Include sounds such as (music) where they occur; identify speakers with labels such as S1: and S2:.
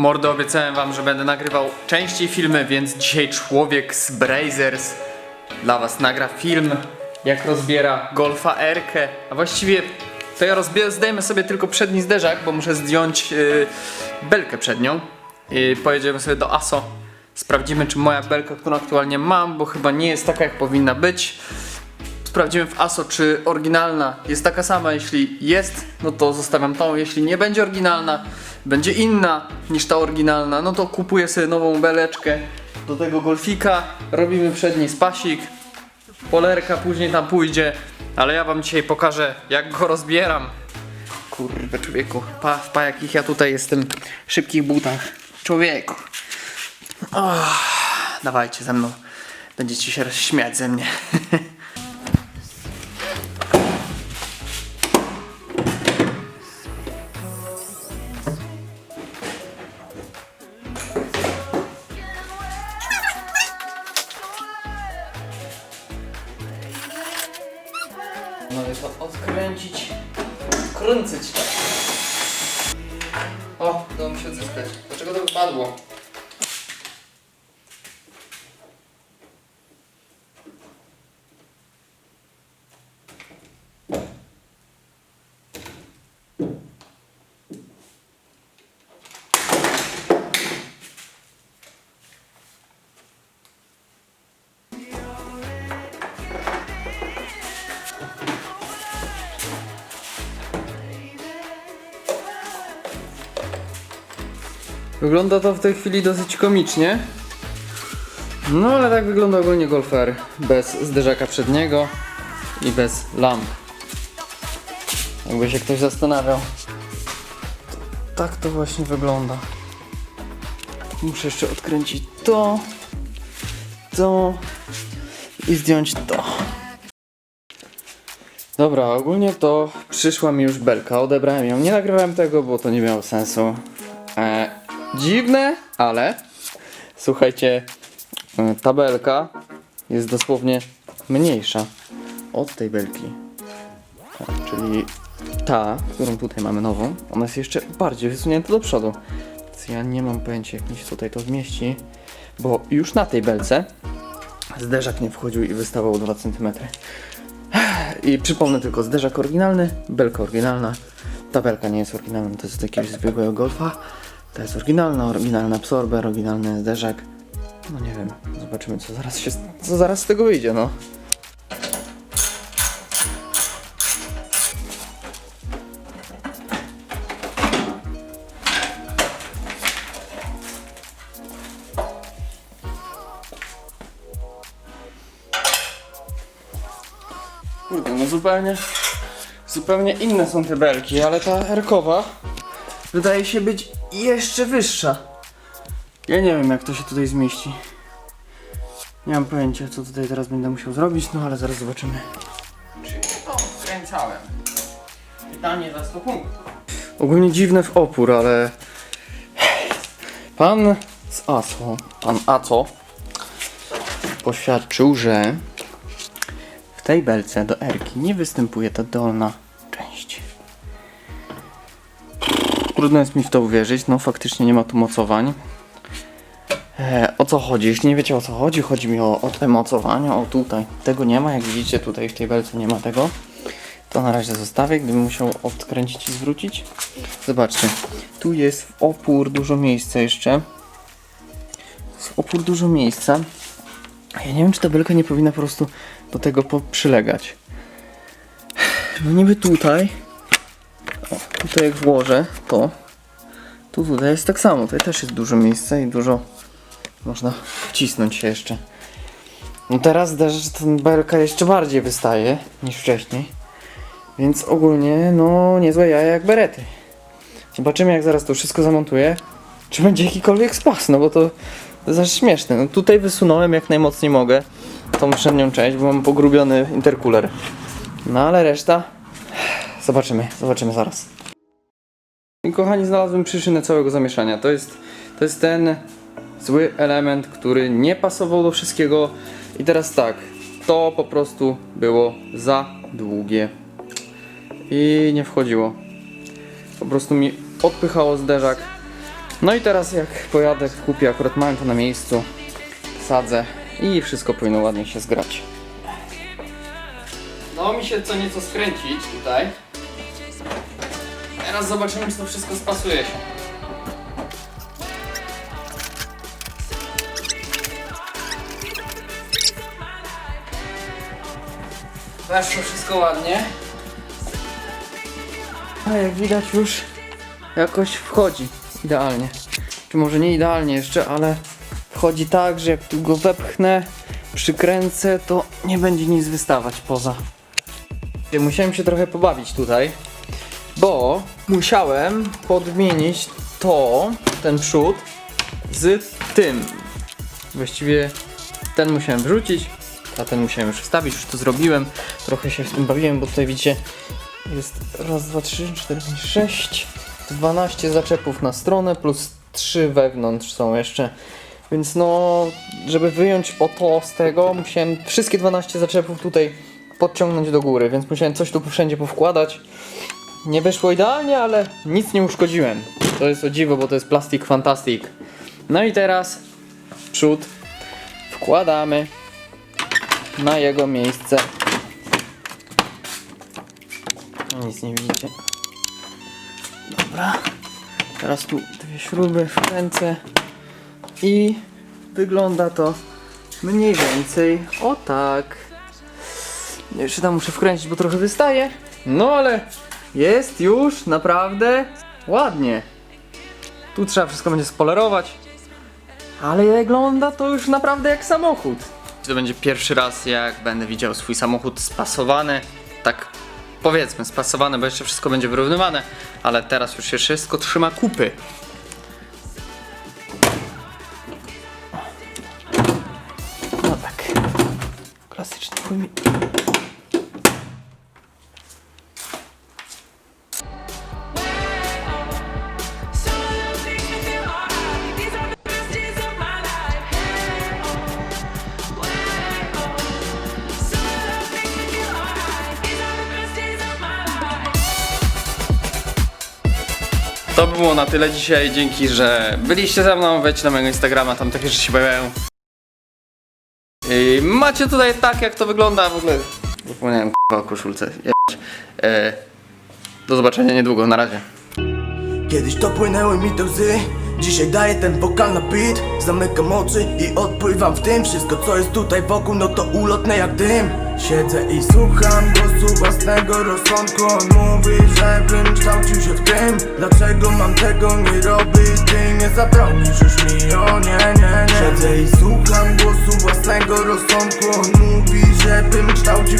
S1: Mordo, obiecałem wam, że będę nagrywał częściej filmy, więc dzisiaj człowiek z Brazers dla was nagra film, jak rozbiera Golfa R-kę. A właściwie to ja rozbie- zdejmę sobie tylko przedni zderzak, bo muszę zdjąć yy, belkę przednią. I pojedziemy sobie do ASO. Sprawdzimy, czy moja belka, którą aktualnie mam, bo chyba nie jest taka, jak powinna być. Sprawdzimy w ASO, czy oryginalna jest taka sama. Jeśli jest, no to zostawiam tą. Jeśli nie będzie oryginalna, będzie inna niż ta oryginalna, no to kupuję sobie nową beleczkę do tego golfika. Robimy przedni spasik. Polerka później tam pójdzie, ale ja wam dzisiaj pokażę, jak go rozbieram. Kurde, człowieku, pa, pa jakich ja tutaj jestem w szybkich butach. Człowieku. Oh, dawajcie ze mną. Będziecie się śmiać ze mnie. (laughs) to odkręcić, kręcić tak. O, udało mi się odzyskać. Dlaczego to wypadło? Wygląda to w tej chwili dosyć komicznie. No ale tak wygląda ogólnie golfer. Bez zderzaka przedniego i bez lamp. Jakby się ktoś zastanawiał. Tak to właśnie wygląda. Muszę jeszcze odkręcić to, to i zdjąć to. Dobra, ogólnie to przyszła mi już belka, odebrałem ją. Nie nagrywałem tego, bo to nie miało sensu. E, dziwne, ale słuchajcie, e, ta belka jest dosłownie mniejsza od tej belki. Tak, czyli ta, którą tutaj mamy nową, ona jest jeszcze bardziej wysunięta do przodu. Więc ja nie mam pojęcia, jak mi się tutaj to zmieści, bo już na tej belce zderzak nie wchodził i wystawał 2 cm. I przypomnę tylko, zderzak oryginalny, belka oryginalna. Ta belka nie jest oryginalna, to jest z jakiegoś zwykłego golfa. To jest oryginalna, oryginalny absorber, oryginalny zderzak. No nie wiem, zobaczymy co zaraz się, co zaraz z tego wyjdzie, no. Kurde, no zupełnie, zupełnie inne są te belki, ale ta erkowa wydaje się być jeszcze wyższa. Ja nie wiem jak to się tutaj zmieści. Nie mam pojęcia co tutaj teraz będę musiał zrobić, no ale zaraz zobaczymy. Czy to skręcałem? Pytanie za 100 punktów. Ogólnie dziwne w opór, ale pan z ASO, pan ACO poświadczył, że w tej belce do erki nie występuje ta dolna Trudno jest mi w to uwierzyć, no faktycznie nie ma tu mocowań. E, o co chodzi? Jeśli nie wiecie o co chodzi, chodzi mi o, o te mocowania, o tutaj. Tego nie ma, jak widzicie tutaj w tej belce nie ma tego. To na razie zostawię, gdybym musiał odkręcić i zwrócić. Zobaczcie, tu jest w opór dużo miejsca jeszcze. Jest w opór dużo miejsca. Ja nie wiem, czy ta belka nie powinna po prostu do tego przylegać. No niby tutaj. O, tutaj jak włożę to. Tu tutaj jest tak samo. Tutaj też jest dużo miejsca i dużo można wcisnąć się jeszcze. No teraz że ten belka jeszcze bardziej wystaje niż wcześniej. Więc ogólnie, no niezłe jaja jak berety. Zobaczymy jak zaraz to wszystko zamontuję. Czy będzie jakikolwiek spas, no bo to, to jest śmieszne. No tutaj wysunąłem jak najmocniej mogę tą przednią część, bo mam pogrubiony intercooler. No ale reszta... Zobaczymy, zobaczymy zaraz. I kochani, znalazłem przyczynę całego zamieszania. To jest, to jest ten zły element, który nie pasował do wszystkiego. I teraz tak, to po prostu było za długie. I nie wchodziło. Po prostu mi odpychało zderzak No i teraz jak pojadę, kupię, akurat mam to na miejscu, sadzę i wszystko powinno ładnie się zgrać. Dało mi się co nieco skręcić tutaj. Teraz zobaczymy, czy to wszystko spasuje się. Weszło wszystko ładnie. A jak widać już jakoś wchodzi idealnie. Czy może nie idealnie jeszcze, ale wchodzi tak, że jak tu go wepchnę, przykręcę, to nie będzie nic wystawać poza. Musiałem się trochę pobawić tutaj, bo musiałem podmienić to, ten przód z tym. Właściwie ten musiałem wrzucić, a ten musiałem już wstawić, już to zrobiłem. Trochę się z tym bawiłem, bo tutaj widzicie jest raz, dwa, trzy, cztery, pięć, sześć, 12 zaczepów na stronę plus 3 wewnątrz są jeszcze. Więc no, żeby wyjąć o to z tego, musiałem wszystkie 12 zaczepów tutaj podciągnąć do góry, więc musiałem coś tu wszędzie powkładać. Nie wyszło idealnie, ale nic nie uszkodziłem. To jest o dziwo, bo to jest plastik fantastic. No i teraz przód wkładamy na jego miejsce. Nic nie widzicie. Dobra. Teraz tu dwie śruby wkręcę i wygląda to mniej więcej o tak. Jeszcze tam muszę wkręcić, bo trochę wystaje. No ale jest już naprawdę ładnie. Tu trzeba wszystko będzie spolerować. Ale wygląda to już naprawdę jak samochód. To będzie pierwszy raz, jak będę widział swój samochód spasowany. Tak powiedzmy, spasowany, bo jeszcze wszystko będzie wyrównywane. Ale teraz już się wszystko trzyma kupy. No tak. Klasyczny pojmie. To było na tyle dzisiaj. Dzięki, że byliście ze mną. Wejdźcie na mojego Instagrama, tam takie rzeczy się pojawiają. I macie tutaj tak, jak to wygląda w ogóle. Zapomniałem k***a, o koszulce. E, do zobaczenia niedługo, na razie.
S2: Kiedyś to płynęły mi te łzy Dzisiaj daję ten wokal na beat. Zamykam oczy i odpływam w tym. Wszystko co jest tutaj wokół, no to ulotne jak dym. Siedzę i słucham głosu własnego rozsądku. On mówi, żebym kształcił się w tym. Dlaczego mam tego nie robić? Ty nie zabronisz już mi, o nie, nie, nie. Siedzę i słucham głosu własnego rozsądku. On mówi, żebym kształcił się